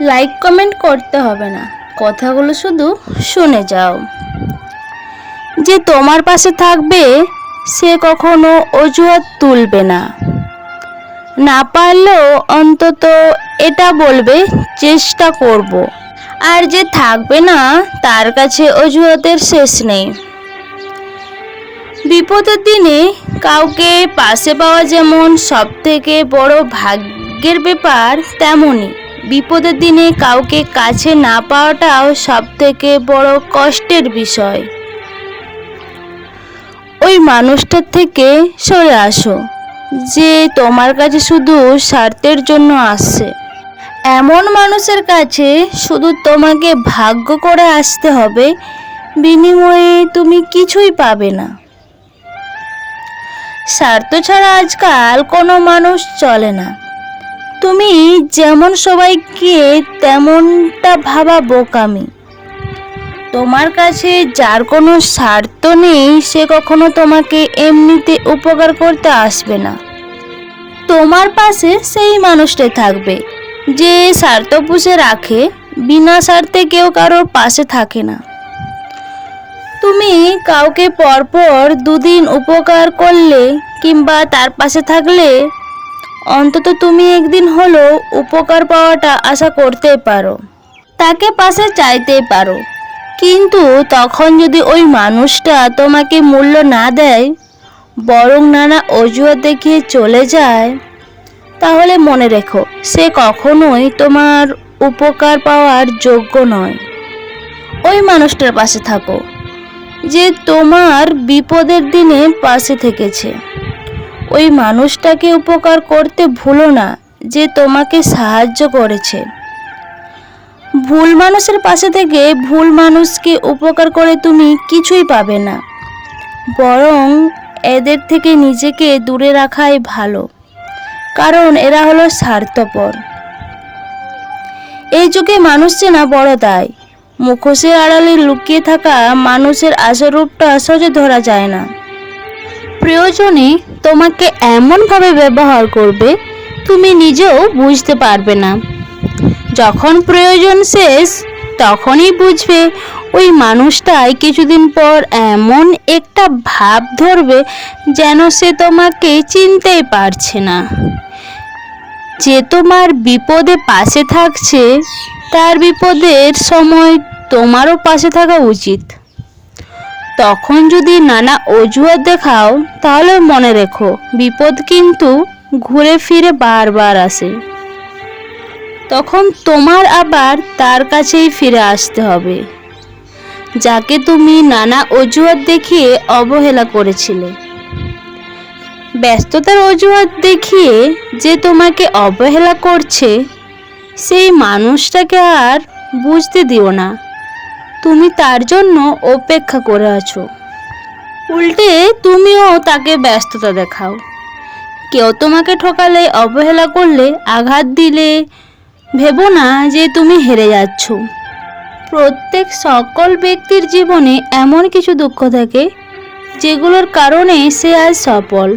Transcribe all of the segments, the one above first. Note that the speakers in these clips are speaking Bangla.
লাইক কমেন্ট করতে হবে না। কথাগুলো শুধু শুনে যাও। যে তোমার পাশে থাকবে, সে কখনো অজুহাত তুলবে না। না পারলেও অন্তত এটা বলবে, চেষ্টা করব। আর যে থাকবে না, তার কাছে অজুহাতের শেষ নেই। বিপদের দিনে কাউকে পাশে পাওয়া যেমন সব থেকে বড় ভাগ্যের ব্যাপার তেমনই বিপদের দিনে কাউকে কাছে না পাওয়াটাও সব থেকে বড় কষ্টের বিষয়। ওই মানুষটার থেকে সরে আসো, যে তোমার কাছে শুধু স্বার্থের জন্য আসছে। এমন মানুষের কাছে শুধু তোমাকে ভাগ্য করে আসতে হবে, বিনিময়ে তুমি কিছুই পাবে না। স্বার্থ ছাড়া আজকাল কোনো মানুষ চলে না। তুমি যেমন সবাইকে তেমনটা ভাবা বোকামি। তোমার কাছে যার কোনো স্বার্থ নেই, সে কখনো তোমাকে এমনিতে উপকার করতে আসবে না। তোমার পাশে সেই মানুষটাই থাকবে, যে স্বার্থ পুষে রাখে, বিনা স্বার্থে কেউ কারোর পাশে থাকে না। তুমি কাউকে পরপর দুদিন উপকার করলে কিংবা তার পাশে থাকলে, অন্তত তুমি একদিন হলো উপকার পাওয়াটা আশা করতে পারো, তাকে পাশে চাইতেই পারো। কিন্তু তখন যদি ওই মানুষটা তোমাকে মূল্য না দেয়, বরং নানা অজুহাত দেখিয়ে চলে যায়, তাহলে মনে রেখো, সে কখনোই তোমার উপকার পাওয়ার যোগ্য নয়। ওই মানুষটার পাশে থাকো। যে তোমার বিপদের দিনে পাশে থেকেছে। ওই মানুষটাকে উপকার করতে ভুলো না যে তোমাকে সাহায্য করেছে। ভুল মানুষের পাশে থেকে ভুল মানুষকে উপকার করে তুমি কিছুই পাবে না। বরং এদের থেকে নিজেকে দূরে রাখাই ভালো, কারণ এরা হলো স্বার্থপর। এই যুগে মানুষ চেনা বড় দায় মুখোশের আড়ালে লুকিয়ে থাকা মানুষের আসল রূপটা সহজে ধরা যায় না। প্রয়োজনে তোমাকে এমনভাবে ব্যবহার করবে, তুমি নিজেও বুঝতে পারবে না। যখন প্রয়োজন শেষ, তখনই বুঝবে ওই মানুষটাই কিছুদিন পর এমন একটা ভাব ধরবে যেন সে তোমাকে চিনতেই পারছে না। যে তোমার বিপদে পাশে থাকছে তার বিপদের সময় তোমারও পাশে থাকা উচিত। তখন যদি নানা অজুহাত দেখাও, তাহলে মনে রেখো, বিপদ কিন্তু ঘুরে ফিরে বারবার আসে। তখন তোমার আবার তার কাছেই ফিরে আসতে হবে। যাকে তুমি নানা অজুহাত দেখিয়ে অবহেলা করেছিলে। ব্যস্ততার অজুহাত দেখিয়ে যে তোমাকে অবহেলা করছে সেই মানুষটাকে আর বুঝতে দিও না। তুমি তার জন্য অপেক্ষা করে আছো। উল্টে তুমিও তাকে ব্যস্ততা দেখাও। কেউ তোমাকে ঠকালে, অবহেলা করলে, আঘাত দিলে, ভেবো না যে তুমি হেরে যাচ্ছ। প্রত্যেক সকল ব্যক্তির জীবনে এমন কিছু দুঃখ থাকে, যেগুলোর কারণে সে আজ সফল।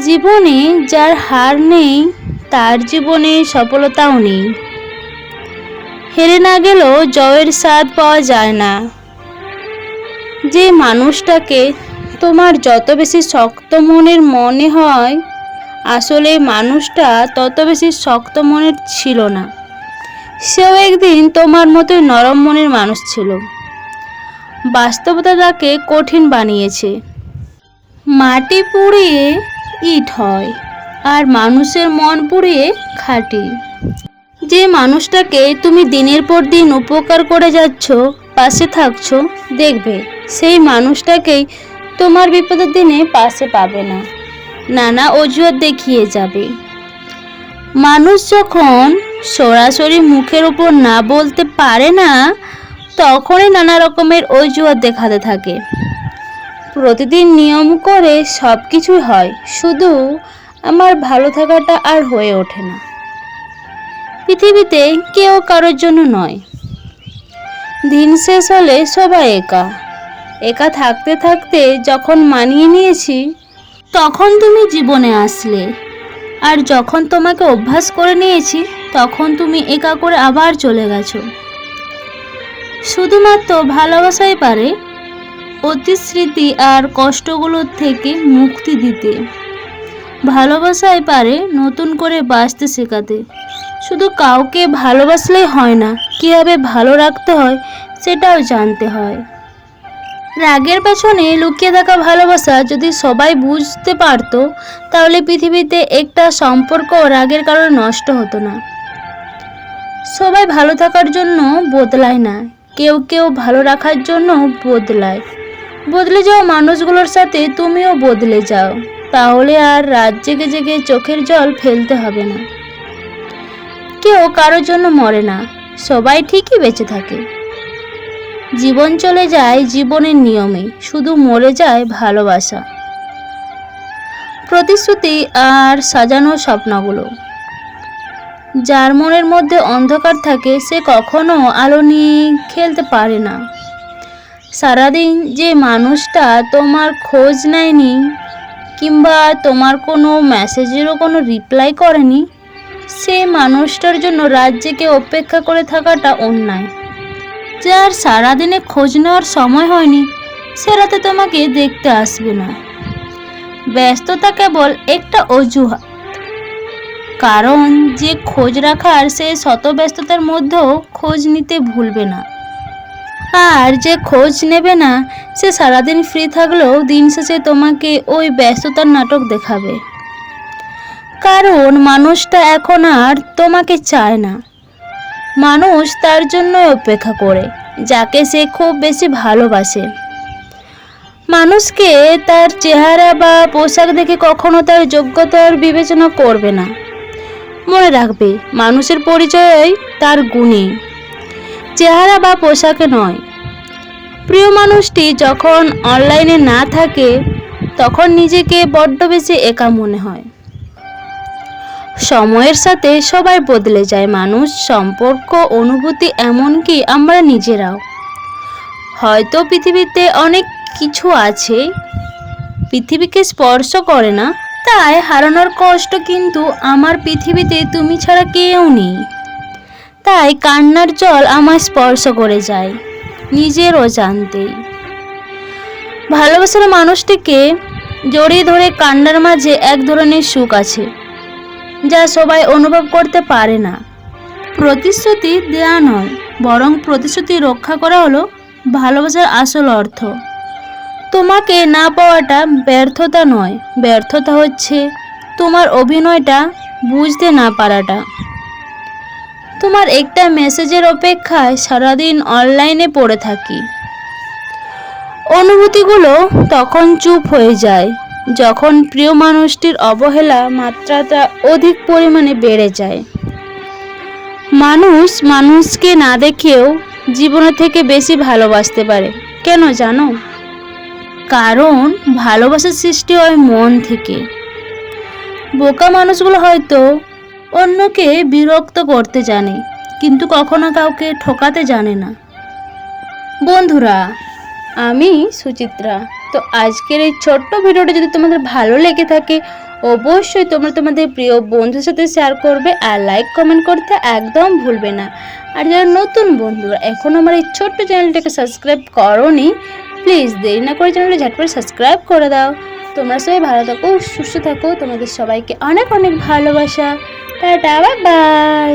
জীবনে যার হার নেই, তার জীবনে সফলতাও নেই। হেরে না গেলেও জয়ের স্বাদ পাওয়া যায় না। যে মানুষটাকে তোমার যত বেশি শক্ত মনের মনে হয়, আসলে মানুষটা তত বেশি শক্ত মনের ছিল না। সেও একদিন তোমার মতোই নরম মনের মানুষ ছিল। বাস্তবতা তাকে কঠিন বানিয়েছে। মাটি পুড়িয়ে ইট হয় আর মানুষের মন পুড়িয়ে খাঁটি। যে মানুষটাকে তুমি দিনের পর দিন উপকার করে যাচ্ছ, পাশে থাকছো, দেখবে সেই মানুষটাকেই তোমার বিপদের দিনে পাশে পাবে না। নানা অজুহাত দেখিয়ে যাবে। মানুষ যখন সরাসরি মুখের উপর না বলতে পারে না, তখনই নানা রকমের অজুহাত দেখাতে থাকে। প্রতিদিন নিয়ম করে সব কিছুই হয়। শুধু আমার ভালো থাকাটা আর হয়ে ওঠে না। পৃথিবীতে কেউ কারোর জন্য নয়। দিন শেষ হলে সবাই একা। একা থাকতে থাকতে যখন মানিয়ে নিয়েছি, তখন তুমি জীবনে আসলে। আর যখন তোমাকে অভ্যাস করে নিয়েছি, তখন তুমি একা করে আবার চলে গেছো। শুধুমাত্র ভালোবাসাই পারে অতীত স্মৃতি আর কষ্টগুলোর থেকে মুক্তি দিতে। ভালোবাসাই পারে নতুন করে বাঁচতে শেখাতে। শুধু কাউকে ভালোবাসলেই হয় না, কীভাবে ভালো রাখতে হয় সেটাও জানতে হয়। রাগের পেছনে লুকিয়ে থাকা ভালোবাসা যদি সবাই বুঝতে পারতো, তাহলে পৃথিবীতে একটা সম্পর্ক রাগের কারণে নষ্ট হতো না। সবাই ভালো থাকার জন্য বদলায় না, কেউ কেউ ভালো রাখার জন্য বদলায়। বদলে যাওয়া মানুষগুলোর সাথে, তুমিও বদলে যাও। তাহলে আর রাত জেগে জেগে চোখের জল ফেলতে হবে না। কেউ কারোর জন্য মরে না, সবাই ঠিকই বেঁচে থাকে। জীবন চলে যায় জীবনের নিয়মে, শুধু মরে যায় ভালোবাসা। প্রতিশ্রুতি আর সাজানো স্বপ্নগুলো। যার মনের মধ্যে অন্ধকার থাকে, সে কখনো আলো নিয়ে খেলতে পারে না। সারাদিন যে মানুষটা তোমার খোঁজ নেয়নি কিংবা তোমার কোনো মেসেজেরও কোনো রিপ্লাই করেনি, সে মানুষটার জন্য রাজ্যকে অপেক্ষা করে থাকাটা অন্যায়। যার সারাদিনে খোঁজ নেওয়ার সময় হয়নি, সে রাতে তোমাকে দেখতে আসবে না। ব্যস্ততা কেবল একটা অজুহাত। কারণ যে খোঁজ রাখার সে শত ব্যস্ততার মধ্যেও খোঁজ নিতে ভুলবে না। আর যে খোঁজ নেবে না, সে সারাদিন ফ্রি থাকলেও দিন শেষে তোমাকে ওই ব্যস্ততার নাটক দেখাবে। কারণ মানুষটা এখন আর তোমাকে চায় না। মানুষ তার জন্য অপেক্ষা করে, যাকে সে খুব বেশি ভালোবাসে। মানুষকে তার চেহারা বা পোশাক দেখে কখনো তার যোগ্যতার বিবেচনা করবে না। মনে রাখবে, মানুষের পরিচয় তার গুণে। চেহারা বা পোশাকে নয়। প্রিয় মানুষটি যখন অনলাইনে না থাকে, তখন নিজেকে বড্ড বেশি একা মনে হয়। সময়ের সাথে সবাই বদলে যায়। মানুষ, সম্পর্ক, অনুভূতি এমনকি আমরা নিজেরাও। হয়তো পৃথিবীতে অনেক কিছু আছে, পৃথিবীকে স্পর্শ করে না, তাই হারানোর কষ্ট কিন্তু আমার পৃথিবীতে তুমি ছাড়া কেউ নেই। তাই কান্নার জল আমার স্পর্শ করে যায়, নিজেরও জানতেই ভালোবাসার মানুষটিকে জড়িয়ে ধরে কান্নার মাঝে এক ধরনের সুখ আছে, যা সবাই অনুভব করতে পারে না। প্রতিশ্রুতি দেয়া নয়, বরং প্রতিশ্রুতি রক্ষা করা হলো ভালোবাসার আসল অর্থ। তোমাকে না পাওয়াটা ব্যর্থতা নয়, ব্যর্থতা হচ্ছে তোমার অভিনয়টা বুঝতে না পারাটা। তোমার একটা মেসেজের অপেক্ষায় সারাদিন অনলাইনে পড়ে থাকি। অনুভূতিগুলো তখন চুপ হয়ে যায়, যখন প্রিয় মানুষটির অবহেলা মাত্রাটা অধিক পরিমাণে বেড়ে যায়। মানুষ মানুষকে না দেখেও জীবনের থেকে বেশি ভালোবাসতে পারে, কেন জানো? কারণ ভালোবাসার সৃষ্টি হয় মন থেকে। বোকা মানুষগুলো হয়তো অন্যকে বিরক্ত করতে জানে, কিন্তু কখনো কাউকে ঠকাতে জানে না। বন্ধুরা, আমি সুচিত্রা। তো আজকের এই ছোট্ট ভিডিওটা যদি তোমাদের ভালো লেগে থাকে, অবশ্যই তোমরা তোমাদের প্রিয় বন্ধুর সাথে শেয়ার করবে আর লাইক কমেন্ট করতে একদম ভুলবে না। আর যারা নতুন বন্ধুরা, এখন আমার এই ছোট্ট চ্যানেলটাকে সাবস্ক্রাইব করনি প্লিজ দেরি না করে চ্যানেলটা ঝটপট সাবস্ক্রাইব করে দাও। তোমরা সবাই ভালো থাকো সুস্থ থাকো। তোমাদের সবাইকে অনেক অনেক ভালোবাসা। Tata bye bye